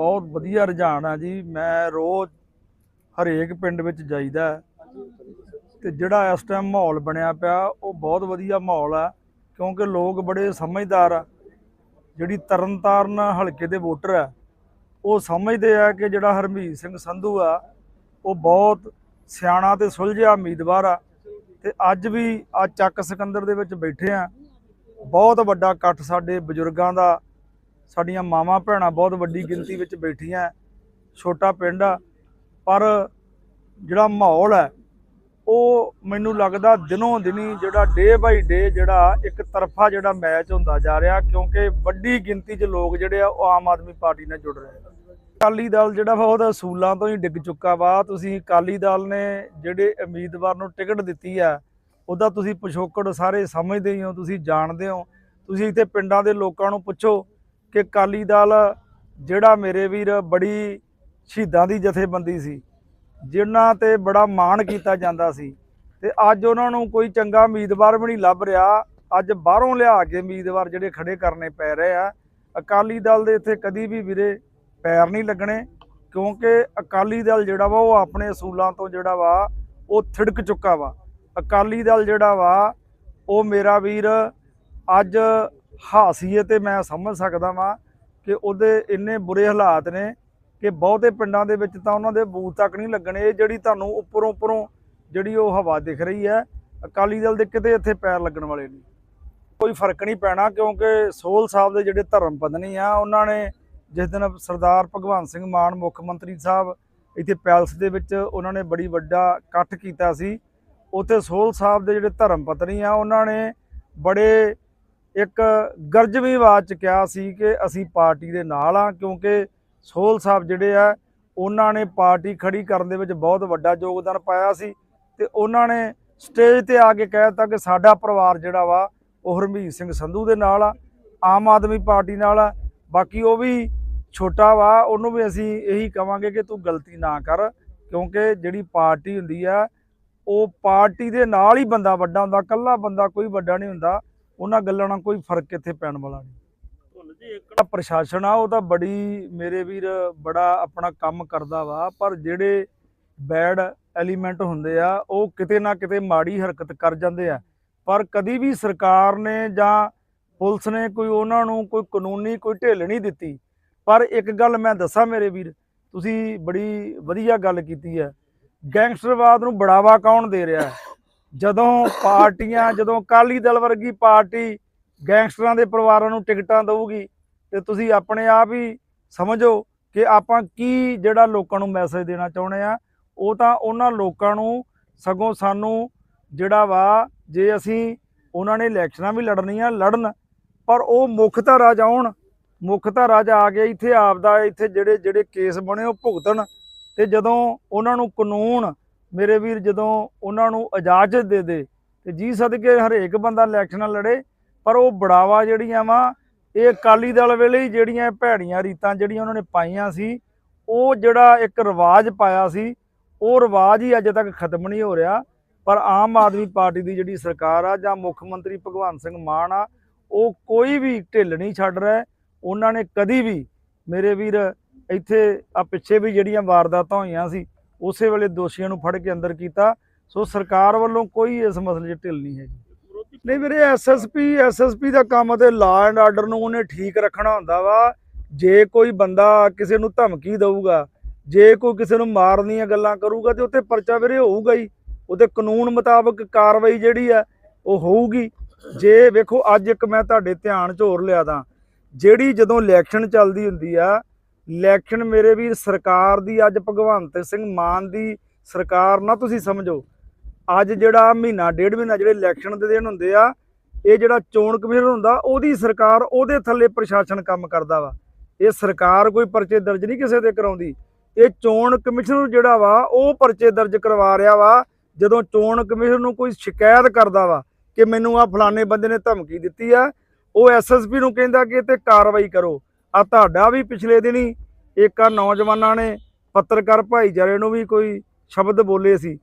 ਬਹੁਤ ਵਧੀਆ ਰੁਝਾਨ ਆ ਜੀ। ਮੈਂ ਰੋਜ਼ ਹਰੇਕ ਪਿੰਡ ਵਿੱਚ ਜਾਈਦਾ ਹੈ। ਤੇ ਜਿਹੜਾ ਇਸ ਟਾਈਮ ਮਾਹੌਲ ਬਣਿਆ ਪਿਆ, ਉਹ ਬਹੁਤ ਵਧੀਆ ਮਾਹੌਲ ਆ, ਕਿਉਂਕਿ ਲੋਕ ਬੜੇ ਸਮਝਦਾਰ ਆ। ਜਿਹੜੀ ਤਰਨਤਾਰਨ ਹਲਕੇ ਦੇ ਵੋਟਰ ਆ, ਉਹ ਸਮਝਦੇ ਆ ਕਿ ਜਿਹੜਾ ਹਰਮੀਤ ਸਿੰਘ ਸੰਧੂ ਆ, ਉਹ ਬਹੁਤ ਸਿਆਣਾ ਤੇ ਸੁਲਝਿਆ ਉਮੀਦਵਾਰ ਆ। ਤੇ ਅੱਜ ਵੀ ਆ ਚੱਕ ਸਿਕੰਦਰ ਦੇ ਵਿੱਚ ਬੈਠੇ ਆ। ਬਹੁਤ ਵੱਡਾ ਇਕੱਠ ਸਾਡੇ ਬਜ਼ੁਰਗਾਂ ਦਾ ਸਾਡੀਆਂ ਮਾਵਾਂ ਭੈਣਾਂ ਬਹੁਤ ਵੱਡੀ ਗਿਣਤੀ ਵਿੱਚ ਬੈਠੀਆਂ ਛੋਟਾ ਪਿੰਡ ਆ ਪਰ ਜਿਹੜਾ ਮਾਹੌਲ ਹੈ ਉਹ ਮੈਨੂੰ ਲੱਗਦਾ ਦਿਨੋਂ ਦਿਨੀ ਜਿਹੜਾ ਡੇ ਬਾਈ ਡੇ ਜਿਹੜਾ ਇੱਕ ਤਰਫਾ ਜਿਹੜਾ ਮੈਚ ਹੁੰਦਾ ਜਾ ਰਿਹਾ ਕਿਉਂਕਿ ਵੱਡੀ ਗਿਣਤੀ 'ਚ ਲੋਕ ਜਿਹੜੇ ਆ ਉਹ ਆਮ ਆਦਮੀ ਪਾਰਟੀ ਨਾਲ ਜੁੜ ਰਹੇ ਆ। ਅਕਾਲੀ ਦਲ ਜਿਹੜਾ ਵਾ ਉਹਦਾ ਅਸੂਲਾਂ ਤੋਂ ਹੀ ਡਿੱਗ ਚੁੱਕਾ ਵਾ। ਤੁਸੀਂ ਅਕਾਲੀ ਦਲ ਨੇ ਜਿਹੜੇ ਉਮੀਦਵਾਰ ਨੂੰ ਟਿਕਟ ਦਿੱਤੀ ਆ ਉਹਦਾ ਤੁਸੀਂ ਪਿਛੋਕੜ ਸਾਰੇ ਸਮਝਦੇ ਹੀ ਹੋ ਤੁਸੀਂ ਜਾਣਦੇ ਹੋ। ਤੁਸੀਂ ਇੱਥੇ ਪਿੰਡਾਂ ਦੇ ਲੋਕਾਂ ਨੂੰ ਪੁੱਛੋ ਕਿ ਅਕਾਲੀ ਦਲ ਜਿਹੜਾ ਮੇਰੇ ਵੀਰ ਬੜੀ ਸ਼ਹੀਦਾਂ ਦੀ ਜਥੇਬੰਦੀ ਸੀ, ਜਿਨ੍ਹਾਂ ਤੇ ਬੜਾ ਮਾਣ ਕੀਤਾ ਜਾਂਦਾ ਸੀ ਤੇ ਅੱਜ ਉਹਨਾਂ ਨੂੰ ਕੋਈ ਚੰਗਾ ਉਮੀਦਵਾਰ ਵੀ ਨਹੀਂ ਲੱਭ ਰਿਹਾ। ਅੱਜ ਬਾਹਰੋਂ ਲਿਆ ਕੇ ਉਮੀਦਵਾਰ ਜਿਹੜੇ ਖੜੇ ਕਰਨੇ ਪੈ ਰਹੇ ਆ। ਅਕਾਲੀ ਦਲ ਦੇ ਇੱਥੇ ਕਦੀ ਵੀ ਵੀਰੇ ਪੈਰ ਨਹੀਂ ਲੱਗਣੇ, ਕਿਉਂਕਿ ਅਕਾਲੀ ਦਲ ਜਿਹੜਾ ਵਾ ਉਹ ਆਪਣੇ ਅਸੂਲਾਂ ਤੋਂ ਜਿਹੜਾ ਵਾ ਉਹ ਥਿੜਕ ਚੁੱਕਾ ਵਾ। ਅਕਾਲੀ ਦਲ ਜਿਹੜਾ ਵਾ ਉਹ ਮੇਰਾ ਵੀਰ ਅੱਜ ਹਾਸੀਏ ਤੇ ਮੈਂ ਸਮਝ ਸਕਦਾ ਵਾਂ ਕਿ ਉਹਦੇ ਇੰਨੇ ਬੁਰੇ ਹਾਲਾਤ ਨੇ ਕਿ ਬਹੁਤੇ ਪਿੰਡਾਂ ਦੇ ਵਿੱਚ ਤਾਂ ਉਹਨਾਂ ਦੇ ਬੂਥ ਤੱਕ ਨਹੀਂ ਲੱਗਣੇ। ਇਹ ਜਿਹੜੀ ਤੁਹਾਨੂੰ ਉੱਪਰੋਂ ਉੱਪਰੋਂ ਜਿਹੜੀ ਉਹ ਹਵਾ ਦਿਖ ਰਹੀ ਹੈ, ਅਕਾਲੀ ਦਲ ਦੇ ਕਿਤੇ ਇੱਥੇ ਪੈਰ ਲੱਗਣ ਵਾਲੇ ਨਹੀਂ। ਕੋਈ ਫ਼ਰਕ ਨਹੀਂ ਪੈਣਾ ਕਿਉਂਕਿ ਸੋਲ ਸਾਹਿਬ ਦੇ ਜਿਹੜੇ ਧਰਮ ਪਤਨੀ ਆ, ਉਹਨਾਂ ਨੇ ਜਿਸ ਦਿਨ ਸਰਦਾਰ ਭਗਵੰਤ ਸਿੰਘ ਮਾਨ, ਮੁੱਖ ਮੰਤਰੀ ਸਾਹਿਬ ਇੱਥੇ ਪੈਲਸ ਦੇ ਵਿੱਚ ਉਹਨਾਂ ਨੇ ਬੜੀ ਵੱਡਾ ਇਕੱਠ ਕੀਤਾ ਸੀ। ਉੱਥੇ ਸੋਹਲ ਸਾਹਿਬ ਦੇ ਜਿਹੜੇ ਧਰਮ ਪਤਨੀ ਆ, ਉਹਨਾਂ ਨੇ ਬੜੇ ਇੱਕ ਗਰਜਵੀਂ ਆਵਾਜ਼ ਚ ਕਿਹਾ ਸੀ ਕਿ ਅਸੀਂ ਪਾਰਟੀ ਦੇ ਨਾਲ ਆ ਕਿਉਂਕਿ ਸੋਹਲ ਸਾਹਿਬ ਜਿਹੜੇ ਆ, ਉਹਨਾਂ ਨੇ ਪਾਰਟੀ ਖੜੀ ਕਰਨ ਦੇ ਵਿੱਚ ਬਹੁਤ ਵੱਡਾ ਯੋਗਦਾਨ ਪਾਇਆ ਸੀ ਤੇ ਉਹਨਾਂ ਨੇ ਸਟੇਜ ਤੇ ਆ ਕੇ ਕਹਿ ਦਿੱਤਾ ਕਿ ਸਾਡਾ ਪਰਿਵਾਰ ਜਿਹੜਾ ਵਾ, ਉਹ ਹਰਮੀਤ ਸਿੰਘ ਸੰਧੂ ਦੇ ਨਾਲ ਆ, ਆਮ ਆਦਮੀ ਪਾਰਟੀ ਨਾਲ ਆ। ਬਾਕੀ ਉਹ ਵੀ ਛੋਟਾ ਵਾ, ਉਹਨੂੰ ਵੀ ਅਸੀਂ ਇਹੀ ਕਵਾਂਗੇ ਕਿ ਤੂੰ ਗਲਤੀ ਨਾ ਕਰ, ਕਿਉਂਕਿ ਜਿਹੜੀ ਪਾਰਟੀ ਹੁੰਦੀ ਆ, ਉਹ ਪਾਰਟੀ ਦੇ ਨਾਲ ਹੀ ਬੰਦਾ ਵੱਡਾ ਹੁੰਦਾ ਕੱਲਾ ਬੰਦਾ ਕੋਈ ਵੱਡਾ ਨਹੀਂ ਹੁੰਦਾ। ਉਹਨਾਂ ਗੱਲਾਂ ਨਾਲ ਕੋਈ ਫ਼ਰਕ ਇੱਥੇ ਪੈਣ ਵਾਲਾ ਨਹੀਂ। ਜਿਹੜਾ ਪ੍ਰਸ਼ਾਸਨ ਆ, ਉਹ ਤਾਂ ਬੜੀ, ਮੇਰੇ ਵੀਰ, ਬੜਾ ਆਪਣਾ ਕੰਮ ਕਰਦਾ ਵਾ, ਪਰ ਜਿਹੜੇ ਬੈਡ ਐਲੀਮੈਂਟ ਹੁੰਦੇ ਆ, ਉਹ ਕਿਤੇ ਨਾ ਕਿਤੇ ਮਾੜੀ ਹਰਕਤ ਕਰ ਜਾਂਦੇ ਆ। ਪਰ ਕਦੀ ਵੀ ਸਰਕਾਰ ਨੇ ਜਾਂ ਪੁਲਿਸ ਨੇ ਕੋਈ ਉਹਨਾਂ ਨੂੰ ਕੋਈ ਕਾਨੂੰਨੀ ਕੋਈ ਢਿੱਲ ਨਹੀਂ ਦਿੱਤੀ। ਪਰ ਇੱਕ ਗੱਲ ਮੈਂ ਦੱਸਾਂ ਮੇਰੇ ਵੀਰ, ਤੁਸੀਂ ਬੜੀ ਵਧੀਆ ਗੱਲ ਕੀਤੀ ਹੈ। ਗੈਂਗਸਟਰਵਾਦ ਨੂੰ ਬੜਾਵਾ ਕੌਣ ਦੇ ਰਿਹਾ ਹੈ? ਜਦੋਂ ਪਾਰਟੀਆਂ, ਜਦੋਂ ਅਕਾਲੀ ਦਲ ਵਰਗੀ ਪਾਰਟੀ ਗੈਂਗਸਟਰਾਂ ਦੇ ਪਰਿਵਾਰਾਂ ਨੂੰ ਟਿਕਟਾਂ ਦੇਊਗੀ, ਤੇ ਤੁਸੀਂ ਆਪਣੇ ਆਪ ਹੀ ਸਮਝੋ ਕਿ ਆਪਾਂ ਕੀ ਜਿਹੜਾ ਲੋਕਾਂ ਨੂੰ ਮੈਸੇਜ ਦੇਣਾ ਚਾਹੁੰਦੇ ਆ ਉਹ ਤਾਂ ਉਹਨਾਂ ਲੋਕਾਂ ਨੂੰ ਸਗੋਂ ਸਾਨੂੰ ਜਿਹੜਾ ਵਾ, ਜੇ ਅਸੀਂ ਉਹਨਾਂ ਨੇ ਇਲੈਕਸ਼ਨਾਂ ਵੀ ਲੜਨੀਆਂ ਲੜਨ, ਪਰ ਉਹ ਮੁੱਖ ਧਾਰਾ ਜਾਉਣ ਮੁੱਖ ਧਾਰਾ ਜਾ ਕੇ ਇੱਥੇ ਆਪਦਾ ਇੱਥੇ ਜਿਹੜੇ ਜਿਹੜੇ ਕੇਸ ਬਣੇ ਉਹ ਭੁਗਤਣ, ਤੇ ਜਦੋਂ ਉਹਨਾਂ ਨੂੰ ਕਾਨੂੰਨ ਮੇਰੇ ਵੀਰ ਜਦੋਂ ਉਹਨਾਂ ਨੂੰ ਇਜਾਜ਼ਤ ਦੇ ਦੇ ਤੇ ਜੀ ਸਦਕੇ ਹਰੇਕ ਬੰਦਾ ਇਲੈਕਸ਼ਨਾਂ ਲੜੇ, ਪਰ ਉਹ ਬੜਾਵਾ ਜਿਹੜੀਆਂ ਵਾ, ਇਹ ਅਕਾਲੀ ਦਲ ਵੇਲੇ ਜਿਹੜੀਆਂ ਭੈੜੀਆਂ ਰੀਤਾਂ ਜਿਹੜੀਆਂ ਉਹਨਾਂ ਨੇ ਪਾਈਆਂ ਸੀ, ਉਹ ਜਿਹੜਾ ਇੱਕ ਰਿਵਾਜ ਪਾਇਆ ਸੀ, ਉਹ ਰਿਵਾਜ ਹੀ ਅਜੇ ਤੱਕ ਖਤਮ ਨਹੀਂ ਹੋ ਰਿਹਾ। ਪਰ ਆਮ ਆਦਮੀ ਪਾਰਟੀ ਦੀ ਜਿਹੜੀ ਸਰਕਾਰ ਆ ਜਾਂ ਮੁੱਖ ਮੰਤਰੀ ਭਗਵੰਤ ਸਿੰਘ ਮਾਨ ਆ, ਉਹ ਕੋਈ ਵੀ ਢਿੱਲ ਨਹੀਂ ਛੱਡ ਰਿਹਾ। ਉਹਨਾਂ ਨੇ ਕਦੀ ਵੀ ਮੇਰੇ ਵੀਰ ਇੱਥੇ ਆ ਪਿੱਛੇ ਵੀ ਜਿਹੜੀਆਂ ਵਾਰਦਾਤਾਂ ਹੋਈਆਂ ਸੀ ਉਸੇ ਵੇਲੇ ਦੋਸ਼ੀਆਂ ਨੂੰ ਫੜ ਕੇ ਅੰਦਰ ਕੀਤਾ। ਸੋ ਸਰਕਾਰ ਵੱਲੋਂ ਕੋਈ ਇਸ ਮਸਲੇ 'ਚ ਢਿੱਲ ਨਹੀਂ ਹੈਗੀ। ਨਹੀਂ ਵੀਰੇ ਐਸਐਸਪੀ ਐਸਐਸਪੀ ਦਾ ਕੰਮ ਤੇ ਲਾਅ ਐਂਡ ਆਰਡਰ ਨੂੰ ਉਹਨੇ ਠੀਕ ਰੱਖਣਾ ਹੁੰਦਾ ਵਾ। ਜੇ ਕੋਈ ਬੰਦਾ ਕਿਸੇ ਨੂੰ ਧਮਕੀ ਦੇਊਗਾ, ਜੇ ਕੋਈ ਕਿਸੇ ਨੂੰ ਮਾਰਨ ਦੀਆਂ ਗੱਲਾਂ ਕਰੂਗਾ ਤੇ ਉੱਤੇ ਪਰਚਾ ਵੀਰੇ ਹੋਊਗਾ ਹੀ। ਉਹਦੇ ਕਾਨੂੰਨ ਮੁਤਾਬਕ ਕਾਰਵਾਈ ਜਿਹੜੀ ਆ, ਉਹ ਹੋਊਗੀ। ਜੇ ਵੇਖੋ, ਅੱਜ ਇੱਕ ਮੈਂ ਤੁਹਾਡੇ ਧਿਆਨ 'ਚ ਹੋਰ ਲਿਆ ਤਾਂ ਜਿਹੜੀ ਜਦੋਂ ਇਲੈਕਸ਼ਨ ਚੱਲਦੀ ਹੁੰਦੀ ਆ ਇਲੈਕਸ਼ਨ ਮੇਰੇ ਵੀਰ ਸਰਕਾਰ ਦੀ, ਅੱਜ ਭਗਵੰਤ ਸਿੰਘ ਮਾਨ ਦੀ ਸਰਕਾਰ, ਨਾ ਤੁਸੀਂ ਸਮਝੋ। ਅੱਜ ਜਿਹੜਾ ਮਹੀਨਾ, ਡੇਢ ਮਹੀਨਾ ਜਿਹੜੇ ਇਲੈਕਸ਼ਨ ਦੇ ਦਿਨ ਹੁੰਦੇ ਆ, ਇਹ ਜਿਹੜਾ ਚੋਣ ਕਮਿਸ਼ਨ ਹੁੰਦਾ, ਉਹਦੀ ਸਰਕਾਰ ਉਹਦੇ ਥੱਲੇ ਪ੍ਰਸ਼ਾਸਨ ਕੰਮ ਕਰਦਾ ਵਾ। ਇਹ ਸਰਕਾਰ ਕੋਈ ਪਰਚੇ ਦਰਜ ਨਹੀਂ ਕਿਸੇ ਤੇ ਕਰਾਉਂਦੀ। ਇਹ ਚੋਣ ਕਮਿਸ਼ਨ ਜਿਹੜਾ ਵਾ, ਉਹ ਪਰਚੇ ਦਰਜ ਕਰਵਾ ਰਿਹਾ ਵਾ, ਜਦੋਂ ਚੋਣ ਕਮਿਸ਼ਨ ਨੂੰ ਕੋਈ ਸ਼ਿਕਾਇਤ ਕਰਦਾ ਵਾ ਕਿ ਮੈਨੂੰ ਆ ਫਲਾਣੇ ਬੰਦੇ ਨੇ ਧਮਕੀ ਦਿੱਤੀ ਆ, ਉਹ ਐਸਐਸਪੀ ਨੂੰ ਕਹਿੰਦਾ ਕਿ ਇਹ ਤੇ ਕਾਰਵਾਈ ਕਰੋ। ਆ ਤੁਹਾਡਾ ਵੀ ਪਿਛਲੇ ਦਿਨੀ ਇੱਕ ਆ ਨੌਜਵਾਨਾਂ ਨੇ ਪੱਤਰਕਾਰ ਭਾਈਚਾਰੇ ਨੂੰ ਵੀ ਕੋਈ ਸ਼ਬਦ ਬੋਲੇ ਸੀ।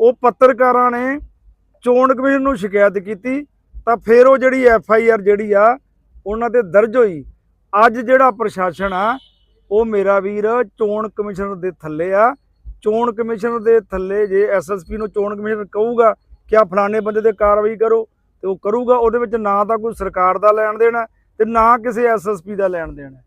ਉਹ ਪੱਤਰਕਾਰਾਂ ਨੇ ਚੋਣ ਕਮਿਸ਼ਨ ਨੂੰ ਸ਼ਿਕਾਇਤ ਕੀਤੀ ਤਾਂ ਫਿਰ ਉਹ ਜਿਹੜੀ ਐਫ ਆਈ ਆਰ ਜਿਹੜੀ ਆ, ਉਹਨਾਂ ਤੇ ਦਰਜ ਹੋਈ। ਅੱਜ ਜਿਹੜਾ ਪ੍ਰਸ਼ਾਸਨ ਆ, ਉਹ ਮੇਰਾ ਵੀਰ ਚੋਣ ਕਮਿਸ਼ਨਰ ਦੇ ਥੱਲੇ ਆ। ਚੋਣ ਕਮਿਸ਼ਨਰ ਦੇ ਥੱਲੇ ਜੇ ਐਸਐਸਪੀ ਨੂੰ ਚੋਣ ਕਮਿਸ਼ਨਰ ਕਹੂਗਾ ਕਿ ਆ ਫਲਾਣੇ ਬੰਦੇ ਤੇ ਕਾਰਵਾਈ ਕਰੋ ਤੇ ਉਹ ਕਰੂਗਾ, ਉਹਦੇ ਵਿੱਚ ਨਾ ਤਾਂ ਕੋਈ ਸਰਕਾਰ ਦਾ ਲੈਣ ਦੇਣਾ ਤੇ ਨਾ ਕਿਸੇ ਐਸਐਸਪੀ ਦਾ ਲੈਣ ਦੇਣਾ।